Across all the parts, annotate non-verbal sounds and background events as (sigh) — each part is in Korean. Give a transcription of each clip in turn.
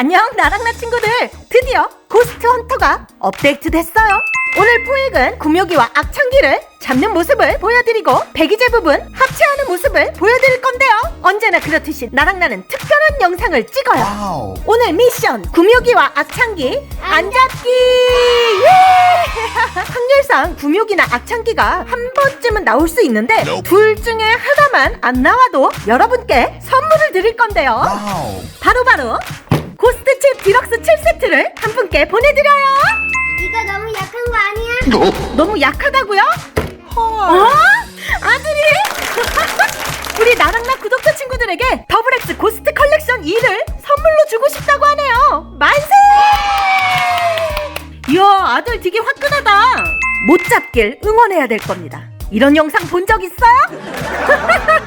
안녕 나랑나 친구들 드디어 고스트 헌터가 업데이트 됐어요 오늘 포획은 구묘기와 악창기를 잡는 모습을 보여드리고 배기제 부분 합체하는 모습을 보여드릴 건데요 언제나 그렇듯이 나랑 나는 특별한 영상을 찍어요 와우. 오늘 미션 구묘기와 악창기 안 잡기 예! (laughs) 확률상 구묘기나 악창기가 한 번쯤은 나올 수 있는데. 둘 중에 하나만 안 나와도 여러분께 선물을 드릴 건데요. 바로바로 고스트 칩 디럭스 7세트를 한 분께 보내드려요 이거 너무 약한 거 아니야? 너무 약하다고요? 어? 아들이? (laughs) 우리 나랑나 구독자 친구들에게 더블엑스 고스트 컬렉션 2를 선물로 주고 싶다고 하네요 만세! 이야 아들 되게 화끈하다 못 잡길 응원해야 될 겁니다 이런 영상 본 적 있어요? (laughs)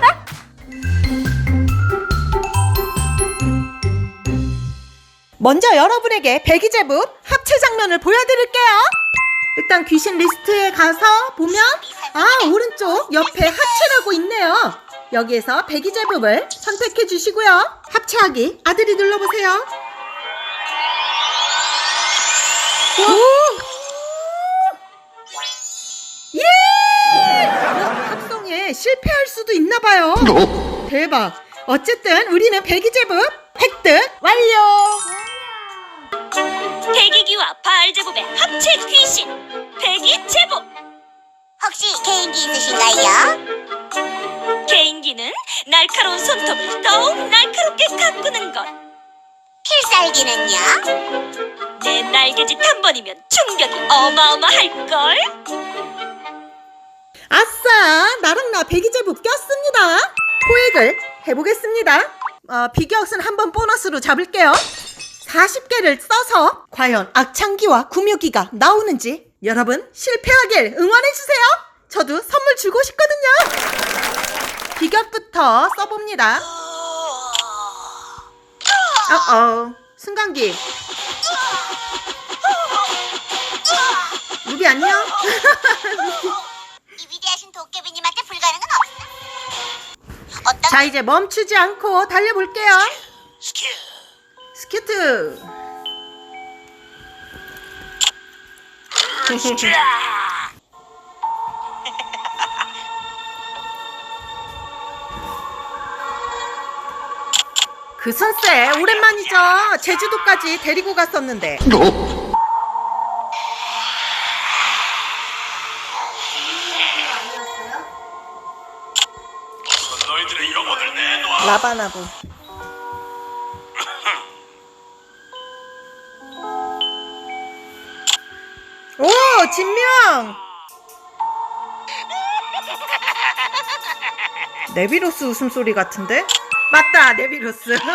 먼저 여러분에게 배기제부 합체 장면을 보여드릴게요. 일단 귀신 리스트에 가서 보면 아 오른쪽 옆에 합체라고 있네요. 여기에서 배기제부를 선택해 주시고요. 합체하기 아들이 눌러보세요. 오! 예! 합성에 실패할 수도 있나 봐요. 대박. 어쨌든 우리는 배기제부 획득 완료. 대기기와 바알제곱의 합체 귀신 배기제곱 혹시 개인기 있으신가요? 개인기는 날카로운 손톱을 더욱 날카롭게 가꾸는 것내 필살기는요? 날개짓 한 번이면 충격이 어마어마할걸 아싸! 나랑 나 배기제부 꼈습니다. 포획을 해보겠습니다. 어, 비교학은 한번 보너스로 잡을게요. 40개를 써서 과연 악창기와 구묘기가 나오는지 여러분 실패하길 응원해주세요. 저도 선물 주고 싶거든요. 비격부터 써봅니다. 어어 승강기 루비 안녕? 이 위대하신 도깨비님한테 불가능은 없어. 어떤 자 이제 멈추지 않고 달려볼게요 스 큐트. 그 선세 오랜만이죠. 제주도까지 데리고 갔었는데. 내놔. 라바나부 진명! 네비로스 웃음소리 같은데? 맞다 네비로스. (laughs)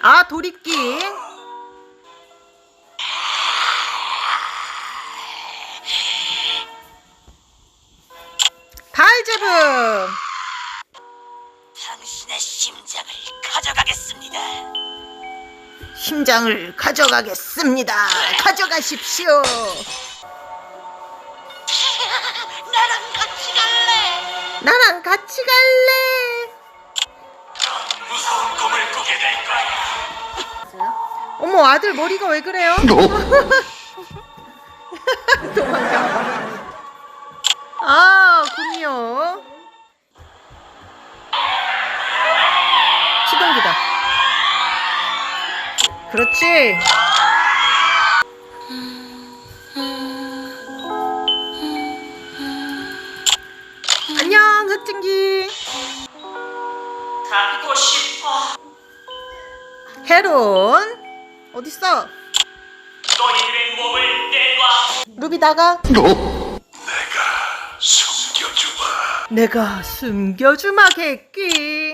아 도립기 심장을 가져가겠습니다. 가져가십시오. 나랑 같이 갈래 나랑 같이 갈래. 무서운 꿈을 꾸게 될 거야. 어머 아들 머리가 왜 그래요? (laughs) 도망가. 그렇지. 안녕 흑진기. 가고 싶어 헤론 어딨어? 너희들의 몸을 내놔 루비 나가. 숨겨주마. 내가 숨겨주마 객기.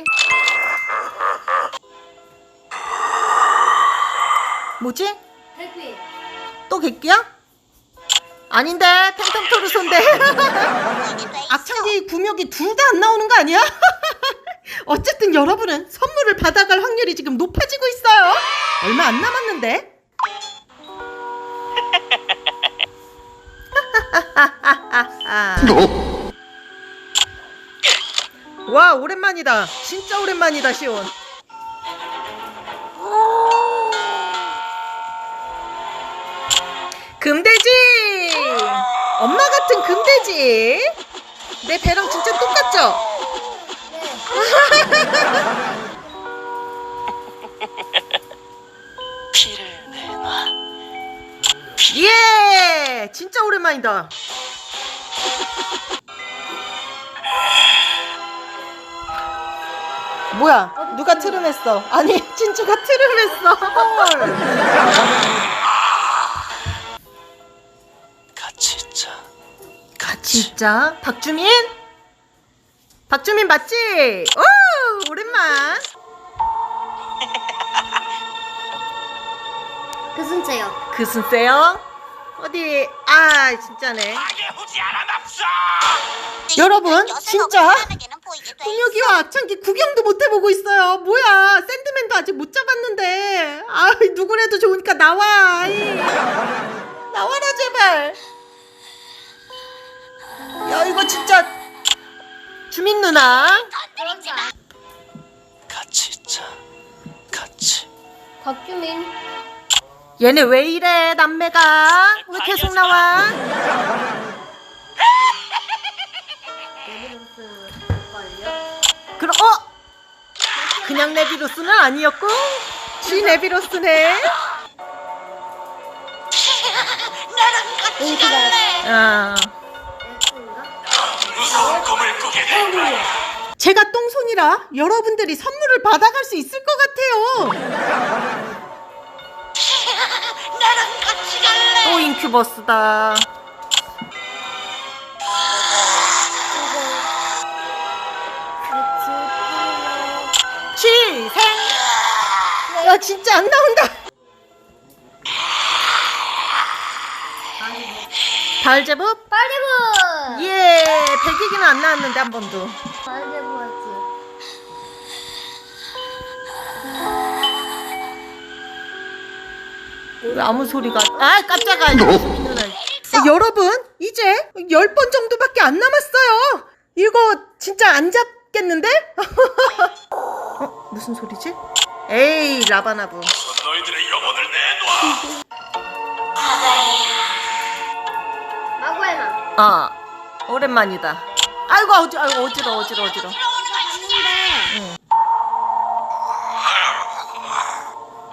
뭐지? 백비. 또 객기야? 아닌데 팽팽토르소인데 악창기 구명이 둘 다 안 나오는 거 아니야? (laughs) 어쨌든 여러분은 선물을 받아갈 확률이 지금 높아지고 있어요 얼마 안 남았는데 (laughs) 와 오랜만이다 진짜 오랜만이다 시온 금돼지! 엄마 같은 금돼지! 내 배랑 진짜 똑같죠? (laughs) 피를 내놔. 예! 진짜 오랜만이다. (laughs) 뭐야 누가 트름했어? 아니 진주가 트름했어 (laughs) 진짜 박주민 박주민 맞지 오 오랜만 그순자요. 그슨 세요 어디 아 진짜네. 여러분, 진짜 분혁이와 악창기 구경도 못 해보고 있어요. 뭐야, 샌드맨도 아직 못 잡았는데. 아, 누구라도 좋으니까 나와. 아이. 나와라 제발. 야, 이거 진짜 주민 누나. 같이 있자. 같이. 박주민. 얘네 왜 이래, 남매가? 왜 계속 나와? 그럼 어? 그냥 네비로스는 아니었고 쥐 네비로스네. 아. 무서운 꿈을 꾸게 될 거야. 제가 똥손이라 여러분들이 선물을 받아갈 수 있을 것 같아요. (laughs) 또 인큐버스다. 취생. 야 진짜 안 나온다. 달제법? 빨리부. 예, 100이기는 안 나왔는데 한 번도. 빨리부 왔지. 왜 아무 소리가 아 깜짝아 누나. 어, 여러분 이제 10번 정도밖에 안 남았어요 이거 진짜 안 잡겠는데? (laughs) 어? 무슨 소리지? 에이 라바나부 너희들의 영혼을 내놔. 마구해나. 아 오랜만이다. 아이고 어지, 아이고 어지러 어지러 어지러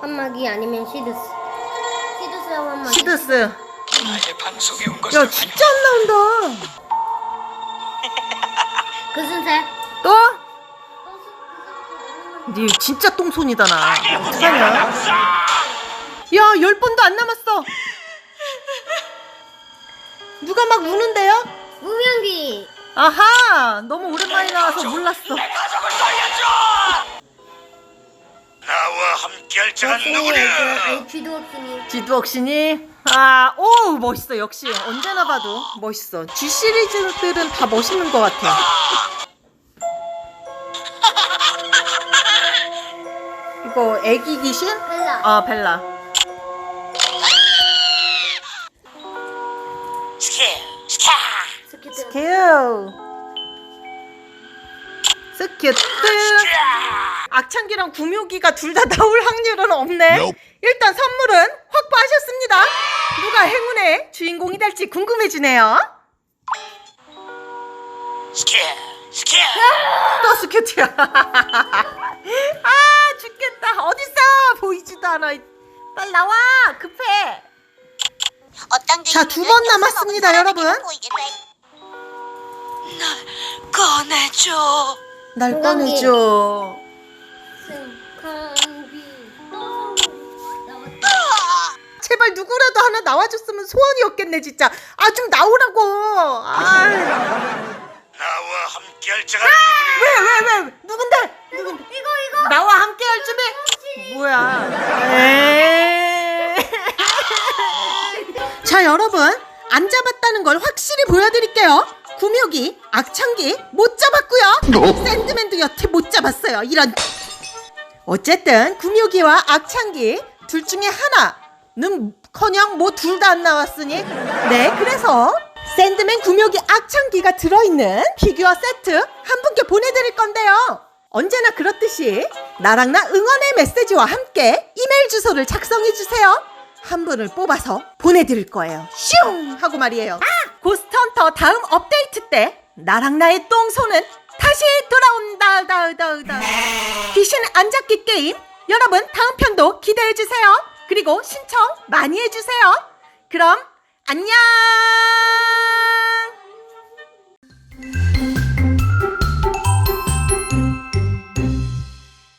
한마기 아니면 시드스. 시드스라고 한마기. 시드스. 나의 방송에 온 것을 야 진짜 안 나온다. (laughs) 그 순세. 또? 니 진짜 똥손이다 나. 어떡하냐 야 10번도 안 남았어 누가 막 우는데요? 무명기. 아하 너무 오랜만에 나와서 몰랐어 가족을 살려줘. 나와 함께할 자가 누구냐? 쥐도 없으니. 지두억신이 아 오 멋있어 역시 언제나 봐도 멋있어 G 시리즈들은 다 멋있는 것 같아 (laughs) 이거 애기 귀신? 벨라. 아 벨라 큐 스큐트. 악창기랑 구묘기가 둘 다 나올 확률은 없네. 일단 선물은 확보하셨습니다. 누가 행운의 주인공이 될지 궁금해지네요. 스킬, 스킬. 또 스큐트야. (laughs) 아 죽겠다. 어딨어? 보이지도 않아. 빨리 나와. 급해. 어떤 자, 두 번 남았습니다, 여러분. 꺼내줘. 날. 꺼내줘. 승강비. 제발 누구라도 하나 나와줬으면 소원이었겠네 진짜. 아 좀 나오라고. 아 나와 함께할 자가 누구냐? 왜왜 왜? 누군데? 누군데 이거 이거. 나와 함께 할 준비. 뭐야? 에이. (laughs) 자 여러분. 안 잡았다는 걸 확실히 보여드릴게요 구묘기 악창기 못 잡았고요. 샌드맨도 여태 못 잡았어요. 이런. 어쨌든 구묘기와 악창기 둘 중에 하나는 커녕 뭐 둘 다 안 나왔으니. 네 그래서 샌드맨 구묘기 악창기가 들어있는 피규어 세트 한 분께 보내드릴 건데요. 언제나 그렇듯이 나랑 나 응원의 메시지와 함께 이메일 주소를 작성해 주세요. 한 분을 뽑아서 보내드릴 거예요. 슝! 하고 말이에요. 고스트 헌터 다음 업데이트 때 나랑 나의 똥손은 다시 돌아온다. 다, 다, 다. 귀신 안 잡기 게임 여러분 다음 편도 기대해 주세요. 그리고 신청 많이 해주세요. 그럼 안녕!